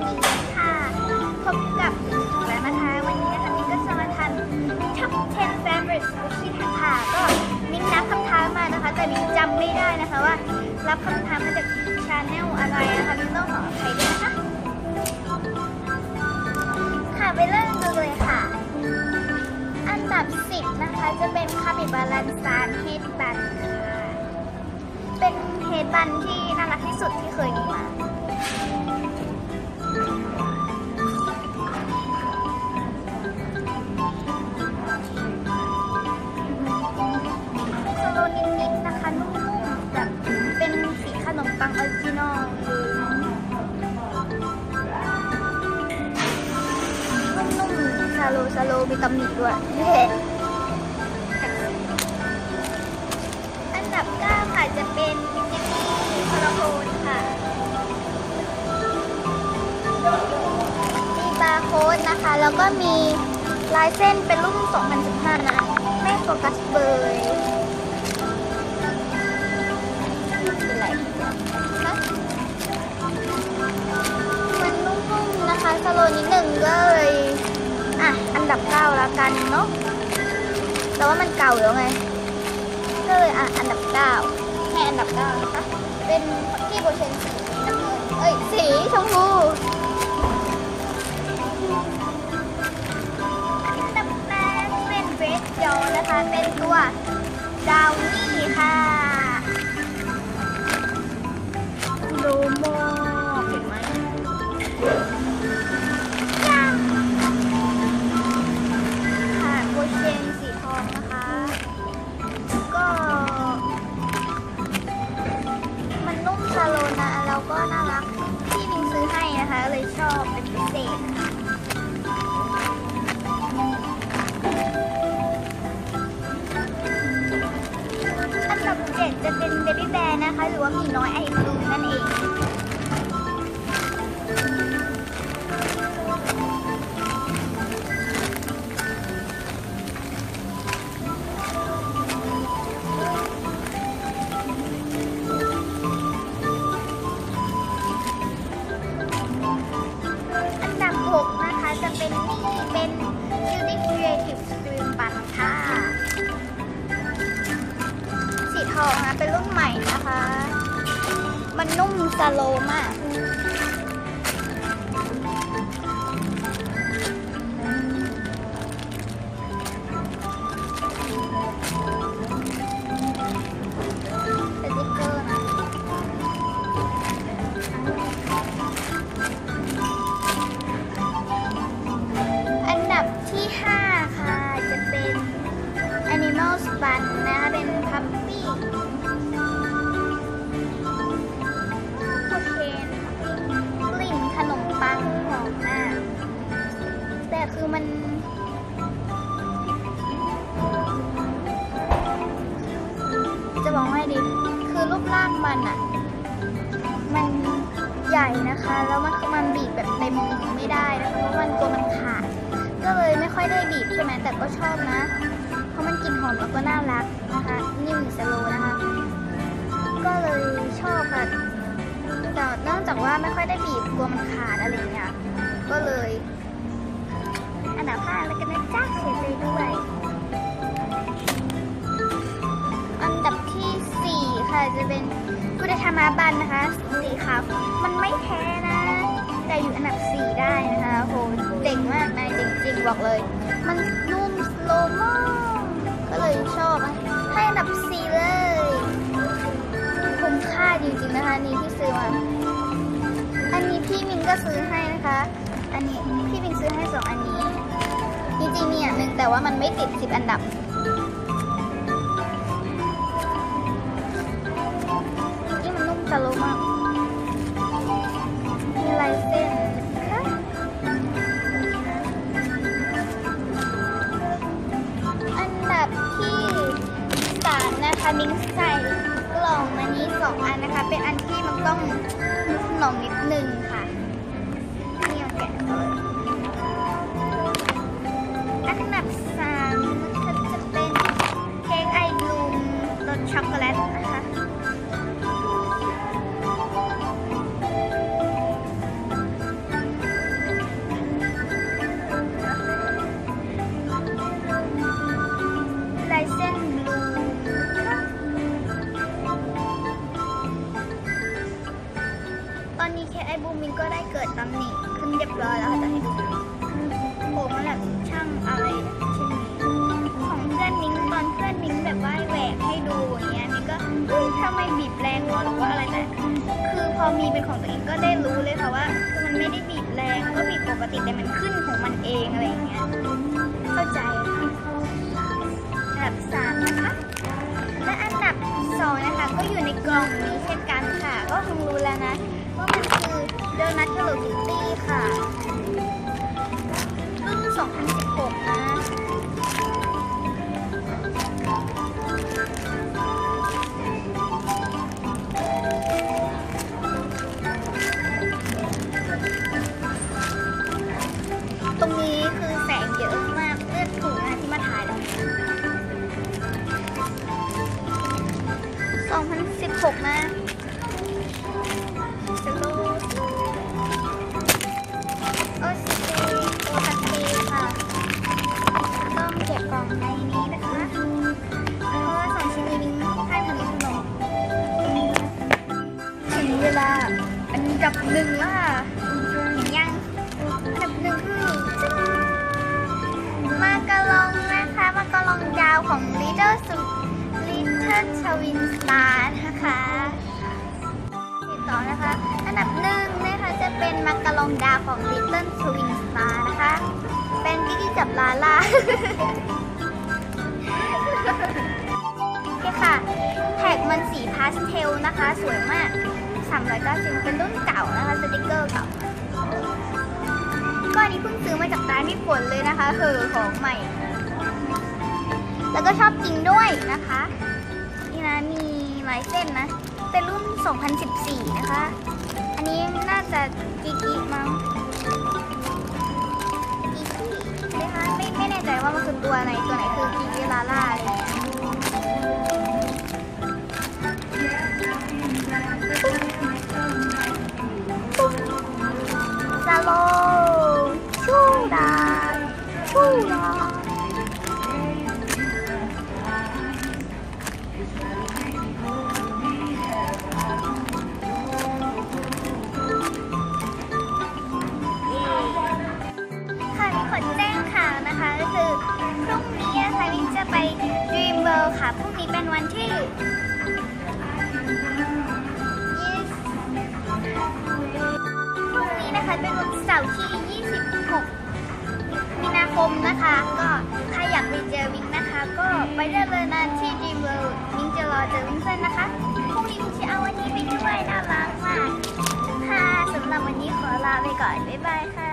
มิงค่ะ พบกับแล้วนะคะวันนี้นะคะมิงก็จะมาทำ Top 10 Favorites ที่ค่ะ ก็มิงนับคำถามมานะคะ แต่มิงจำไม่ได้นะคะว่า รับคำถามมาจากชาแนลอะไรนะคะมิงต้องขออภัยด้วยนะคะ ค่ะไปเริ่มกันเลยค่ะ อันดับ 10 นะคะ จะเป็นคาปิบาลันซานเฮดบันค่ะ เป็นเฮดบันที่น่ารักที่สุด โลซาโลมีตำหนิด้วย อันดับ9ค่ะจะเป็นจิมมี่พาราโฮนค่ะมีบาร์โค้ดนะคะ แล้วก็มีลายเส้นเป็นรุ่น 2015 นะ ไม่โฟกัสเบยเป็นไรนะมันนุ่มๆนะคะสโลนิดหนึ่งก็เลย อะอันดับ9แล้วกันเนาะแต่ว่ามันเก่าแล้วไงก็เลยอะอันดับ9ให้อันดับ9นะคะเป็นที่โบเชนสีน้ำเงินเอ้ยสีชมพู นี่เป็น Beauty Creative Stream ปันค่ะสีทองนะเป็นรุ่นใหม่นะคะ มันนุ่มสโลมาก มันอะมันใหญ่นะคะ แล้วมันมันบีบแบบเต็มมือไม่ได้นะคะเพราะมันกลัวมันขาด ก็เลยไม่ค่อยได้บีบใช่ไหมแต่ก็ชอบนะ เพราะมันกลิ่นหอมแล้วก็น่ารักนะคะนิ่มสโลนะคะ ก็เลยชอบค่ะแต่เนื่องจากว่าไม่ค่อยได้บีบกลัวมันขาดอะไรเงี้ยก็เลยอันดับห้าแล้วกันนะจ้าเสียใจด้วยอันดับที่สี่ค่ะจะเป็น กุดธรรมาบันนะคะ สีขาวมันไม่แพ้นะ แต่อยู่อันดับสี่ได้นะคะโหเจ๋งมากนายจริงๆบอกเลย มันนุ่มสโลมากก็เลยชอบให้อันดับสี่เลยคุ้มค่าจริงๆนะคะนี่ที่ซื้อมาอันนี้พี่มินก็ซื้อให้นะคะ อันนี้พี่มินซื้อให้สองอันนี้จริงๆมีอันหนึ่งแต่ว่ามันไม่ติดสิบอันดับ นะคะมิ้งใส่กล่องอันนี้สองอันนะคะ เป็นอันที่มันต้องนุกหนอมนิดนึงค่ะนี่เอาแกะเลยอันดับส ก็ได้เกิดตำหนิขึ้นเรียบร้อยแล้วค่ะจะให้ดูผมมันแบบช่างอะไรเช่นนี้ของเพื่อนมิ้งตอนเพื่อนมิ้งแบบว่าแหวกให้ดูอย่างเงี้ยมิ้งก็เฮ้ยทำไม่บีบแรงวะหรือว่าอะไรแต่คือพอมีเป็นของตัวเองก็ได้รู้เลยค่ะว่ามันไม่ได้บีบแรงก็บีบปกติแต่มันขึ้นของมันเองอะไรอย่างเงี้ยเข้าใจค่ะอันดับสามนะคะและอันดับสองนะคะก็อยู่ในกล่องนี้เช่นกัน โดนัทเฮลโลคิตตี้ค่ะรุ่น2016 นะ ดับหนึ่งล่ะเห็นยังอันดับหนึ่งคือมากะลองนะคะมากะลองยาวของ Little s Little Twin Star นะคะติดต่อนะคะ อันดับหนึ่งนะคะจะเป็นมากะลองดาวของ Little Twin Star นะคะ เป็นกิ๊กี้จับลาล่าโอเคค่ะ แท็กมันสีพาสเทลนะคะ สวยมาก 390เป็นรุ่นเก่านะคะสติกเกอร์เก่าก็อันนี้เพิ่งซื้อมาจากร้านพี่ฝนเลยนะคะคือของใหม่ แล้วก็ชอบจริงด้วยนะคะ นี่นะมีลายเส้นนะ เป็นรุ่น 2014 นะคะ อันนี้น่าจะกิกิมั้ง ไป Dream World ค่ะ พรุ่งนี้เป็นวันที่พรุ่งนี้นะคะเป็นวันเสาร์ที่ 26 มีนาคมนะคะ ก็ใครอยากไปเจอวิกนะคะ ก็ไปได้เลยนะที่ Dream World มินจะรอเจอวินเซนนะคะ พรุ่งนี้มินจะเอาวันนี้ไปด้วยน่ารักมาก ค่ะสำหรับวันนี้ขอลาไปก่อน บ๊ายบายค่ะ